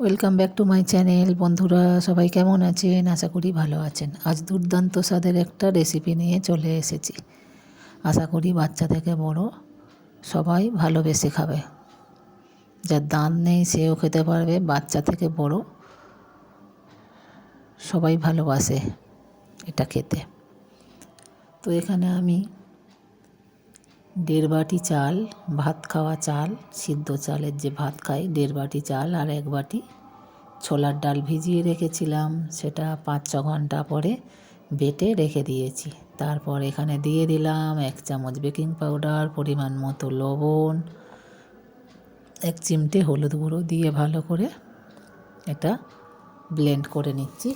Welcome back to my channel বন্ধুরা, সবাই কেমন আছেন? আশা করি ভালো আছেন। আজ দুর্দান্ত স্বাদের একটা রেসিপি নিয়ে চলে এসেছি। আশা করি বাচ্চা থেকে বড় সবাই ভালোবেসে খাবে। যার দাঁত নেই, সেও খেতে পারবে। বাচ্চা থেকে বড় সবাই ভালোবাসে এটা খেতে। তো এখানে আমি দেড় বাটি চাল, ভাত খাওয়া চাল, সিদ্ধ চালের যে ভাত খাই, দেড় বাটি চাল আর এক বাটি ছোলার ডাল ভিজিয়ে রেখেছিলাম। সেটা পাঁচ ছ ঘণ্টা পরে বেটে রেখে দিয়েছি। তারপর এখানে দিয়ে দিলাম এক চামচ বেকিং পাউডার, পরিমাণ মতো লবণ, এক চিমটে হলুদ গুঁড়ো দিয়ে ভালো করে এটা ব্লেন্ড করে নিচ্ছি।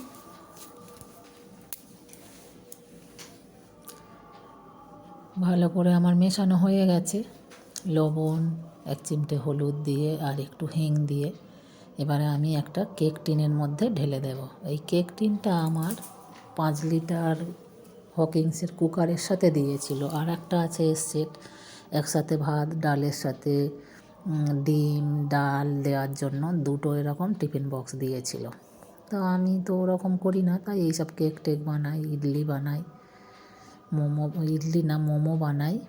ভালো করে আমার মেশানো হয়ে গেছে। লবণ, এক চিমটে হলুদ দিয়ে আর একটু হিং দিয়ে। এবারে আমি একটা কেক টিনের মধ্যে ঢেলে দেব। এই কেক টিনটা আমার পাঁচ লিটার হকিংসের কুকারের সাথে দিয়েছিল। আর একটা আছে সেট। একসাথে ভাত, ডালের সাথে ডিম, ডাল দেওয়ার জন্য দুটো এরকম টিফিন বক্স দিয়েছিল। তো আমি তো ওরকম করি না, তাই এইসব কেক টেক বানাই, ইডলি বানাই। মোমো, ইডলি না, মোমো বানাই।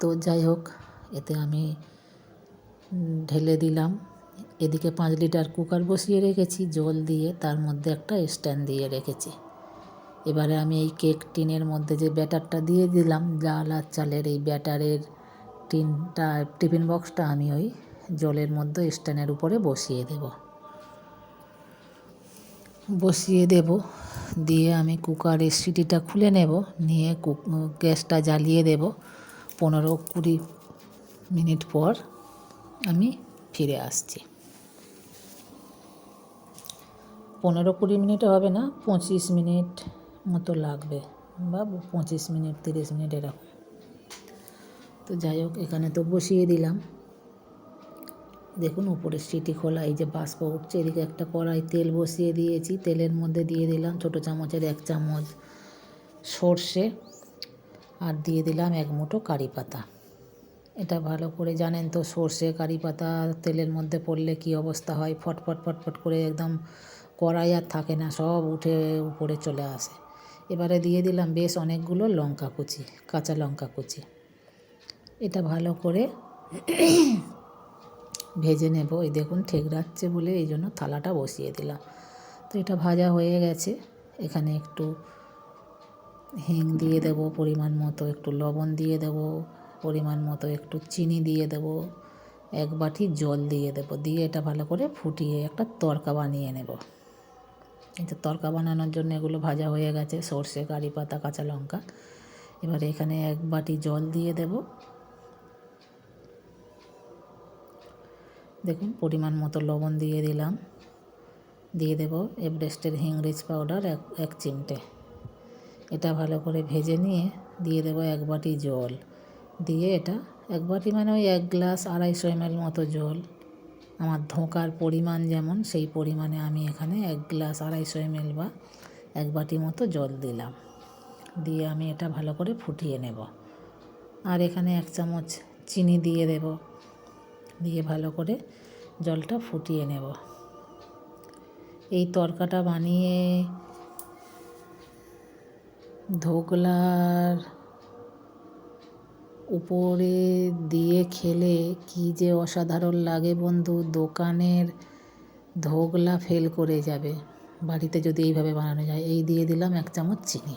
তো যাই হোক, এতে আমি ঢেলে দিলাম। এদিকে পাঁচ লিটার কুকার বসিয়ে রেখেছি, জল দিয়ে, তার মধ্যে একটা স্ট্যান্ড দিয়ে রেখেছি। এবারে আমি এই কেক টিনের মধ্যে যে ব্যাটারটা দিয়ে দিলাম, লাল আর চালের এই ব্যাটারের টিনটা, টিফিন বক্সটা আমি ওই জলের মধ্যে স্ট্যান্ডের উপরে বসিয়ে দেব। বসিয়ে দেব। দিয়ে আমি কুকারের সিটিটা খুলে নেব। নিয়ে গ্যাসটা জ্বালিয়ে দেব। পনেরো কুড়ি মিনিট পর আমি ফিরে আসছি। পনেরো কুড়ি মিনিট হবে না, পঁচিশ মিনিট মতো লাগবে বা পঁচিশ মিনিট, তিরিশ মিনিট এরকম। তো যাই হোক, এখানে তো বসিয়ে দিলাম। দেখুন উপরে সিটি খোলা, এই যে বাষ্প উঠছে এদিকে একটা কড়াই তেল বসিয়ে দিয়েছি, তেলের মধ্যে দিয়ে দিলাম ছোটো চামচের এক চামচ সর্ষে আর দিয়ে দিলাম এক মুঠো কারি পাতা। এটা ভালো করে জানেন তো, সর্ষে, কারি পাতা তেলের মধ্যে পড়লে কি অবস্থা হয়? ফটফট ফটফট করে একদম কড়াই আর থাকে না, সব উঠে, উপরে চলে আসে। এবারে দিয়ে দিলাম বেশ অনেকগুলো লঙ্কা কুচি, কাঁচা লঙ্কা কুচি। এটা ভালো করে ভেজে নেব। এই দেখুন ঠেকরাচ্ছে বলে এই জন্য থালাটা বসিয়ে দিলাম। তো এটা ভাজা হয়ে গেছে। এখানে একটু হিং দিয়ে দেব পরিমাণ মতো, একটু লবণ দিয়ে দেব পরিমাণ মতো, একটু চিনি দিয়ে দেব, এক বাটি জল দিয়ে দেব। দিয়ে এটা ভালো করে ফুটিয়ে একটা তরকা বানিয়ে নেব। এটা তরকা বানানোর জন্য এগুলো ভাজা হয়ে গেছে, সর্ষে, কারি পাতা, কাঁচা লঙ্কা। এবারে এখানে এক বাটি জল দিয়ে দেব। দেখুন, পরিমাণ মতো লবণ দিয়ে দিলাম। দিয়ে দেব এভারেস্টের হিংরিচ পাউডার এক এক চিমটে। এটা ভালো করে ভেজে নিয়ে দিয়ে দেবো এক বাটি জল। দিয়ে এটা এক বাটি মানে ওই এক গ্লাস আড়াইশো এম মতো জল। আমার ধোঁকার পরিমাণ যেমন, সেই পরিমাণে আমি এখানে এক গ্লাস আড়াইশো এম বা এক বাটি মতো জল দিলাম। দিয়ে আমি এটা ভালো করে ফুটিয়ে নেব। আর এখানে এক চামচ চিনি দিয়ে দেব। দিয়ে ভালো করে জলটা ফুটিয়ে নেব। এই তরকাটা বানিয়ে ধোকলার উপরে দিয়ে খেলে কি যে অসাধারণ লাগে বন্ধু, দোকানের ধোকলা ফেল করে যাবে। বাড়িতে যদি এইভাবে বানানো যায়, এই দিয়ে দিলাম এক চামচ চিনি।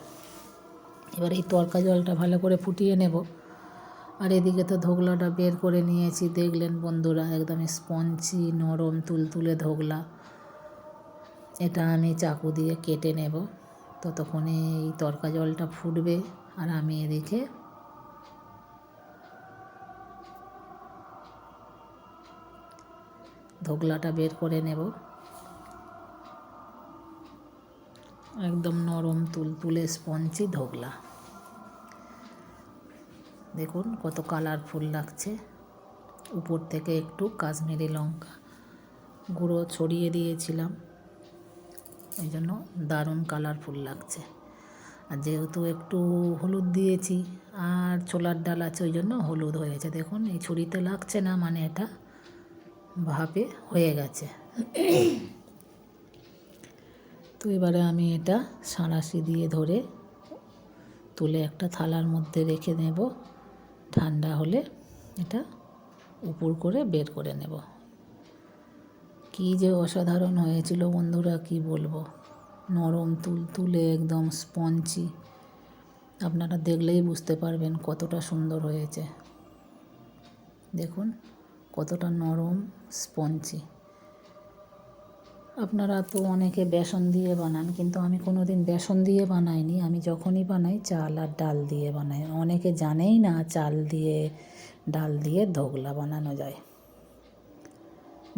এবার এই তরকা জলটা ভালো করে ফুটিয়ে নেব। আর এদিকে তো ধোকলাটা বের করে নিয়েছি। দেখলেন বন্ধুরা, একদম স্পঞ্জি, নরম, তুলতুলে ধোকলা। এটা আমি চাকু দিয়ে কেটে নেব। ততক্ষণে এই তরকা জলটা ফুটবে আর আমি এদিকে ধোকলাটা বের করে নেব। একদম নরম, তুলতুলে, স্পঞ্জি, ধোকলা। দেখুন কত কালারফুল লাগছে। উপর থেকে একটু কাশ্মীরি লঙ্কা গুঁড়ো ছড়িয়ে দিয়েছিলাম। ওই জন্য দারুণ কালারফুল লাগছে। আর যেহেতু একটু হলুদ দিয়েছি, আর ছোলার ডাল আছে, ওই জন্য হলুদ হয়েছে দেখুন, এই ছুরিতে লাগছে না মানে এটা ভাপে হয়ে গেছে। তো এবারে আমি এটা সাঁড়াশি দিয়ে ধরে তুলে একটা থালার মধ্যে রেখে নেব ঠান্ডা হলে এটা উপর করে বের করে নেব। কি যে অসাধারণ হয়েছিল বন্ধুরা, কি বলব? নরম তুল তুলে একদম স্পঞ্জি। আপনারা দেখলেই বুঝতে পারবেন কতটা সুন্দর হয়েছে। দেখুন, কতটা নরম, স্পঞ্জি। আপনারা তো অনেকে বেসন দিয়ে বানান, কিন্তু আমি কোনো দিন বেসন দিয়ে বানাইনি। আমি যখনই বানাই, চাল আর ডাল দিয়ে বানাই। অনেকে জানেই না, চাল দিয়ে, ডাল দিয়ে ধোগলা বানানো যায়।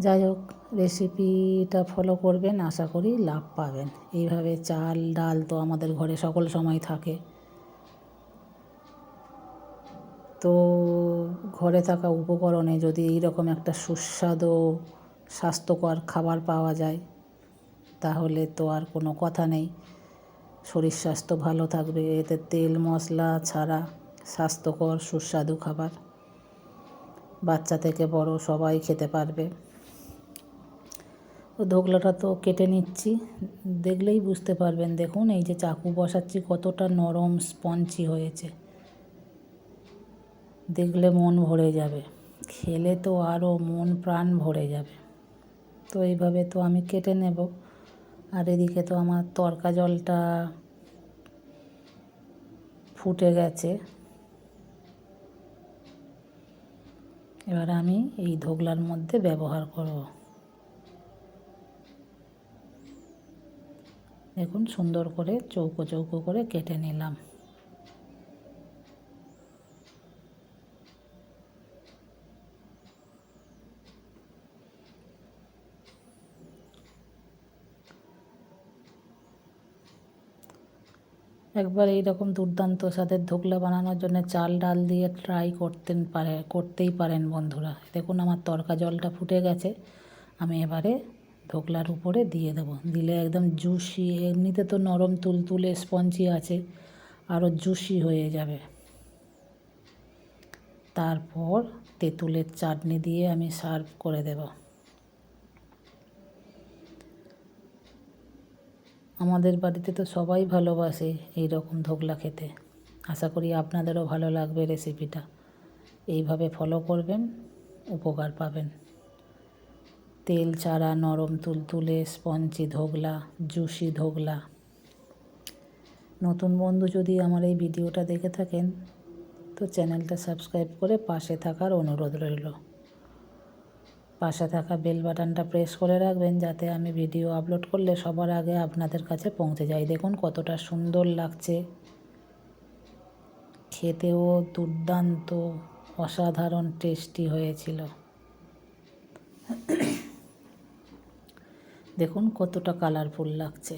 যাই হোক রেসিপিটা ফলো করবেন, আশা করি লাভ পাবেন। এইভাবে চাল, ডাল তো আমাদের ঘরে সকল সময় থাকে। তো ঘরে থাকা উপকরণে যদি এইরকম একটা সুস্বাদু, স্বাস্থ্যকর খাবার পাওয়া যায় তাহলে তো আর কোনো কথা নেই। শরীর স্বাস্থ্য ভালো থাকবে, এতে তেল, মশলা ছাড়া স্বাস্থ্যকর, সুস্বাদু খাবার। বাচ্চা থেকে বড় সবাই খেতে পারবে। তো ধোকলাটা তো কেটে নিচ্ছি। দেখলেই বুঝতে পারবেন, দেখুন এই যে চাকু বসাচ্ছি, কতটা নরম স্পঞ্জি হয়েছে। দেখলে মন ভরে যাবে। খেলে তো আরও মন প্রাণ ভরে যাবে। তো এইভাবে তো আমি কেটে নেব। আর এদিকে তো আমার তরকা জলটা ফুটে গেছে। এবার আমি এই ধোগলার মধ্যে ব্যবহার করব। দেখুন সুন্দর করে চৌকো চৌকো করে কেটে নিলাম। একবার এইরকম দুর্দান্ত স্বাদের ধোকলা বানানোর জন্য চাল ডাল দিয়ে ট্রাই করতেন পারে, করতেই পারেন বন্ধুরা। দেখুন আমার তরকা জলটা ফুটে গেছে। আমি এবারে ধোকলার উপরে দিয়ে দেবো। দিলে একদম জুসি এমনিতে তো নরম তুলতুলে স্পঞ্জি আছে আরও জুসি হয়ে যাবে। তারপর তেঁতুলের চাটনি দিয়ে আমি সার্ভ করে দেবো। আমাদের বাড়িতে তো সবাই ভালোবাসে এই রকম ধোকলা খেতে। আশা করি আপনাদেরও ভালো লাগবে রেসিপিটা। এইভাবে ফলো করবেন, উপকার পাবেন। তেল ছাড়া নরম তুলতুলে স্পঞ্জি ধোগলা জুসি ধোগলা নতুন বন্ধু যদি আমার এই ভিডিওটা দেখে থাকেন, তো চ্যানেলটা সাবস্ক্রাইব করে পাশে থাকার অনুরোধ রইল। পাশে থাকা বেল বাটনটা প্রেস করে রাখবেন যাতে আমি ভিডিও আপলোড করলে সবার আগে আপনাদের কাছে পৌঁছে যাই। দেখুন কতটা সুন্দর লাগছে। খেতেও দুর্দান্ত, অসাধারণ টেস্টি হয়েছিল। দেখুন কতটা কালারফুল লাগছে।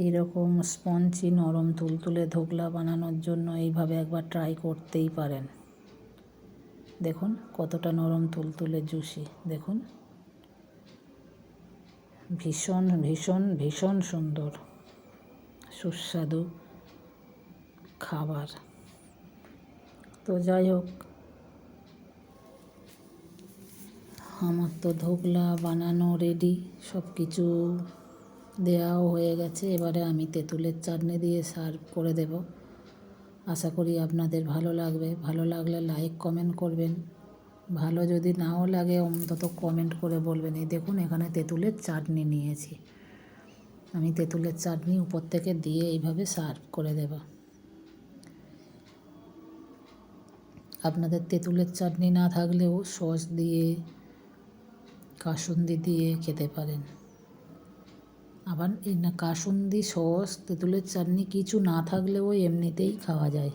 এইরকম স্পঞ্জি নরম তুলতুলে ধোকলা বানানোর জন্য এইভাবে একবার ট্রাই করতেই পারেন। দেখুন কতটা নরম তুলতুলে জুসি দেখুন। ভীষণ ভীষণ ভীষণ সুন্দর, সুস্বাদু খাবার। তো যাই হোক, আমার তো ধোকলা বানানো রেডি সব কিছু দেওয়াও হয়ে গেছে। এবারে আমি তেঁতুলের চাটনি দিয়ে সার্ভ করে দেব। আশা করি আপনাদের ভালো লাগবে। ভালো লাগলে লাইক, কমেন্ট করবেন। ভালো যদি নাও লাগে, অন্তত কমেন্ট করে বলবেন। এই দেখুন, এখানে তেঁতুলের চাটনি নিয়েছি। আমি তেঁতুলের চাটনি উপর থেকে দিয়ে এইভাবে সার্ভ করে দেব। আপনাদের তেঁতুলের চাটনি না থাকলেও সস দিয়ে, কাসুন্দি দিয়ে খেতে পারেন। আবার এই না কাসুন্দি সস, তেঁতুলের চাটনি কিছু না থাকলেও এমনিতেই খাওয়া যায়।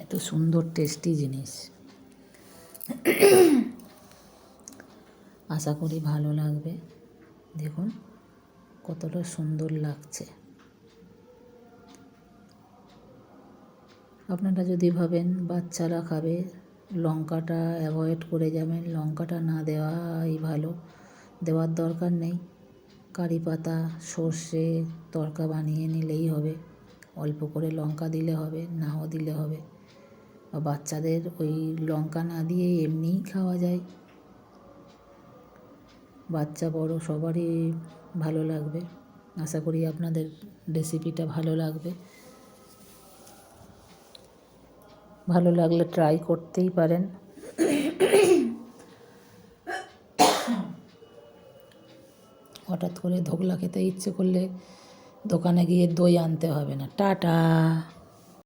এত সুন্দর টেস্টি জিনিস। আশা করি ভালো লাগবে। দেখুন, কতটা সুন্দর লাগছে। আপনারা যদি ভাবেন বাচ্চারা খাবে, লঙ্কাটা অ্যাভয়েড করে যাবেন, লঙ্কাটা না দেওয়াই ভালো, দেওয়ার দরকার নেই। কারি পাতা, সর্ষে তড়কা বানিয়ে নিলেই হবে। অল্প করে লঙ্কা দিলে হবে, নাও দিলে হবে। বা বাচ্চাদের ওই লঙ্কা না দিয়ে এমনিই খাওয়া যায়। বাচ্চা, বড় সবারই ভালো লাগবে। আশা করি আপনাদের রেসিপিটা ভালো লাগবে। ভালো লাগলে ট্রাই করতেই পারেন। হঠাৎ করে ধোকলা খেতে ইচ্ছে করলে দোকানে গিয়ে দই আনতে হবে না। টাটা।